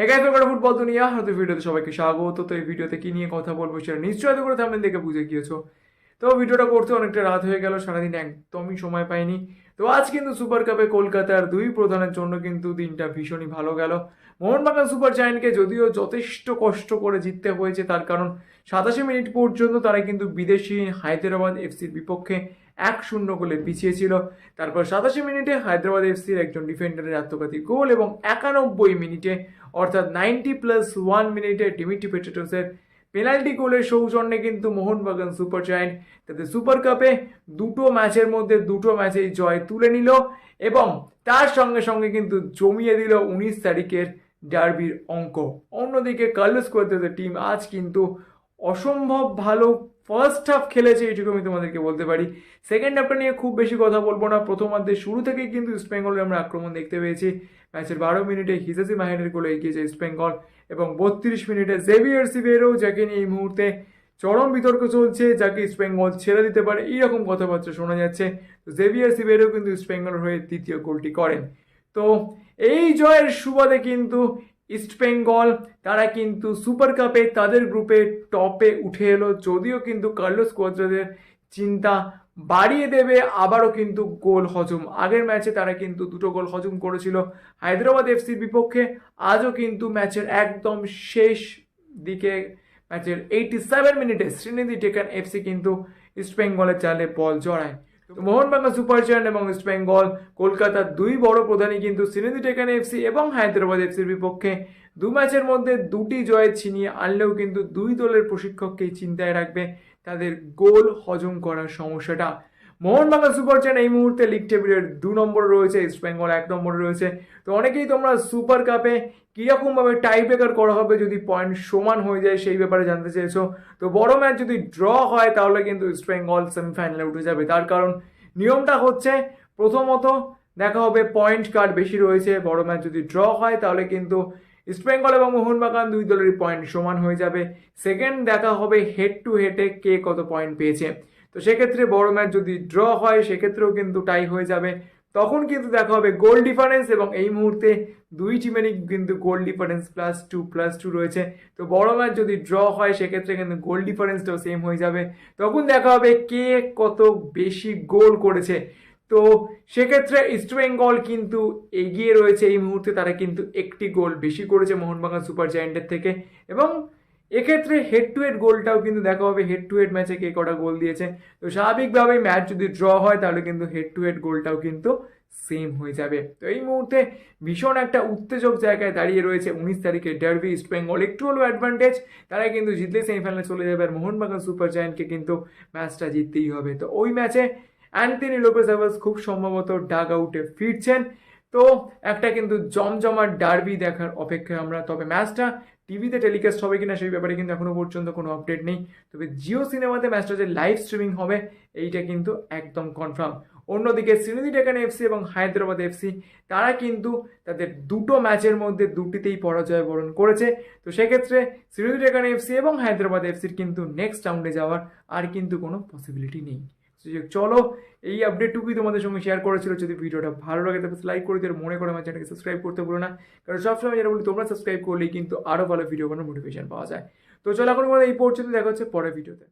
Hey guys ওখানে football দুনিয়া হয়তো ভিডিওতে সবাইকে স্বাগত। তো এই ভিডিওতে কি নিয়ে কথা বলব সেটা নিশ্চয়ই তো করে থামলে দেখে বুঝে গিয়েছো। তো ভিডিওটা করতে অনেকটা রাত হয়ে গেল, সারাদিন একদমই সময় পাইনি। তো আজ কিন্তু সুপার কাপে কলকাতার দুই প্রধানের জন্য কিন্তু দিনটা ভীষণই ভালো গেল। মোহনবাগান সুপার জায়ান্টকে যদিও যথেষ্ট কষ্ট করে জিততে হয়েছে, তার কারণ সাতাশি মিনিট পর্যন্ত তারা কিন্তু বিদেশি হায়দ্রাবাদ এফসির বিপক্ষে এক শূন্য গোলে পিছিয়ে ছিল। তারপর সাতাশি মিনিটে হায়দ্রাবাদ এফসির একজন ডিফেন্ডারের আত্মঘাতী গোল এবং একানব্বই মিনিটে, অর্থাৎ নাইনটি প্লাস ওয়ান মিনিটে ডিমিটি পেটেটোসের পেনাল্টি গোলের সৌজন্যে কিন্তু মোহনবাগান সুপার জায়ান্ট তাদের সুপার কাপে দুটো ম্যাচের মধ্যে দুটো ম্যাচেই জয় তুলে নিল এবং তার সঙ্গে সঙ্গে কিন্তু জমিয়ে দিল উনিশ তারিখের ডার্বির অঙ্ক। অন্যদিকে কার্লোস কোয়াদ্রাসের টিম আজ কিন্তু অসম্ভব ভালো ফার্স্ট হাফ খেলেছে এইটুকু আমি তোমাদেরকে বলতে পারি। সেকেন্ড হাফটা নিয়ে খুব বেশি কথা বলব না। প্রথমার্ধে শুরু থেকেই কিন্তু ইস্ট বেঙ্গলের আমরা আক্রমণ দেখতে পেয়েছি। ম্যাচের বারো মিনিটে হিজাসি মাহিনের গোলে এগিয়েছে ইস্ট বেঙ্গল এবং বত্রিশ মিনিটে জেভিয়ার সিভেরও যাকে নিয়ে এই মুহূর্তে চরম বিতর্ক চলছে, যাকে ইস্ট বেঙ্গল ছেড়ে দিতে পারে, এইরকম কথাবার্তা শোনা যাচ্ছে। জেভিয়ার সিভেরও কিন্তু ইস্ট বেঙ্গল হয়ে দ্বিতীয় গোলটি করেন। তো এই জয়ের সুবাদে কিন্তু ইস্ট বেঙ্গল, তারা কিন্তু সুপার কাপে তাদের গ্রুপে টপে উঠে এলো। যদিও কিন্তু কার্লোস কোয়াদ্রাদের চিন্তা বাড়িয়ে দেবে, আবারও কিন্তু গোল হজম। আগের ম্যাচে তারা কিন্তু দুটো গোল হজম করেছিল হায়দ্রাবাদ এফসির বিপক্ষে। আজও কিন্তু ম্যাচের একদম শেষ দিকে, ম্যাচের এইটি সেভেন মিনিটে শ্রীনিধি টেকান এফসি কিন্তু ইস্ট বেঙ্গলের চালে বল জড়ায়। মোহনবাগান সুপার জায়ান্ট এবং ইস্ট বেঙ্গল, কলকাতার দুই বড় প্রধানই কিন্তু সিনেদি টেকান এফসি এবং হায়দ্রাবাদ এফসির বিপক্ষে। দু ম্যাচের মধ্যে দুটি জয় ছিনিয়ে আনলেও কিন্তু দুই দলের প্রশিক্ষককেই চিন্তায় রাখবে তাদের গোল হজম করার সমস্যাটা। মোহনবাগান সুপার জায়ান্ট এই মুহূর্তে লিগ টেবিলের দু নম্বরে রয়েছে ইস্ট বেঙ্গল এক নম্বরে রয়েছে। তো অনেকেই তোমরা সুপার কাপে কীরকমভাবে টাই ব্রেকার করা হবে যদি পয়েন্ট সমান হয়ে যায় সেই ব্যাপারে জানতে চেয়েছো। তো বড় ম্যাচ যদি ড্র হয় তাহলে কিন্তু ইস্ট বেঙ্গল সেমিফাইনালে উঠে যাবে। তার কারণ নিয়মটা হচ্ছে প্রথমত দেখা হবে পয়েন্ট কার্ড বেশি রয়েছে, বড় ম্যাচ যদি ড্র হয় তাহলে কিন্তু ইস্ট বেঙ্গল এবং মোহনবাগান দুই দলেরই পয়েন্ট সমান হয়ে যাবে। সেকেন্ড দেখা হবে হেড টু হেডে কে কত পয়েন্ট পেয়েছে। তো সেক্ষেত্রে বড় ম্যাচ যদি ড্র হয়, সেক্ষেত্রেও কিন্তু টাই হয়ে যাবে। তখন কিন্তু দেখা হবে গোল ডিফারেন্স এবং এই মুহূর্তে দুই টিমেরই কিন্তু goal difference plus two plus two রয়েছে। তো বড় ম্যাচ যদি ড্র হয়, সেক্ষেত্রে কিন্তু গোল ডিফারেন্সটাও সেম হয়ে যাবে। তখন দেখা হবে কে কত বেশি গোল করেছে। তো সেক্ষেত্রে ইস্ট বেঙ্গল কিন্তু এগিয়ে রয়েছে এই মুহূর্তে। তারা কিন্তু একটি গোল বেশি করেছে মোহনবাগান সুপার জায়ান্টের থেকে। এবং এক্ষেত্রে হেড টু হেড গোলটাও কিন্তু দেখা হবে হেড টু হেড ম্যাচে কে কটা গোল দিয়েছে। তো স্বাভাবিকভাবেই ম্যাচ যদি ড্র হয়, তাহলে কিন্তু হেড টু হেড গোলটাও কিন্তু সেম হয়ে যাবে। তো এই মুহূর্তে ভীষণ একটা উত্তেজক জায়গায় দাঁড়িয়ে রয়েছে উনিশ তারিখে ডার্বি ইস্ট বেঙ্গল একটু হলেও অ্যাডভান্টেজ তারা কিন্তু জিতলে সেমিফাইনালে চলে যাবে আর মোহনবাগান সুপার জায়ান্টকে কিন্তু ম্যাচটা জিততেই হবে। তো ওই ম্যাচে অ্যান্থনি লোপেস খুব সম্ভবত ডাগ আউটে ফিরছেন। তো একটা কিন্তু জমজমাট ডার্বি দেখার অপেক্ষায় আমরা। তবে ম্যাচটা টিভিতে টেলিকাস্ট হবে কিনা সেই ব্যাপারে কিন্তু এখনও পর্যন্ত কোনো আপডেট নেই। তবে জিও সিনেমাতে ম্যাচটা যে লাইভ স্ট্রিমিং হবে, এইটা কিন্তু একদম কনফার্ম। অন্যদিকে সিনেদি টেকান এফসি এবং হায়দ্রাবাদ এফসি তারা কিন্তু তাদের দুটো ম্যাচের মধ্যে দুটিতেই পরাজয় বরণ করেছে। তো সেক্ষেত্রে সিনেদি টেকান এফসি এবং হায়দ্রাবাদ এফসির কিন্তু নেক্সট রাউন্ডে যাওয়ার আর কিন্তু কোনো পসিবিলিটি নেই। চলো, এই আপডেটটুকুই তোমাদের সঙ্গে শেয়ার করেছিল যদি ভিডিওটা ভালো লাগে, তাহলে লাইক করে দিয়ে মনে করে আমার চ্যানেলকে সাবস্ক্রাইব করতে ভুলো না। কারণ সবসময় যেটা বলি, তোমরা সাবস্ক্রাইব করলেই কিন্তু আরও ভালো ভিডিও বানানোর মোটিভেশন পাওয়া যায়। তো চলো, এখন এই পর্যন্ত দেখা হচ্ছে পরের ভিডিওতে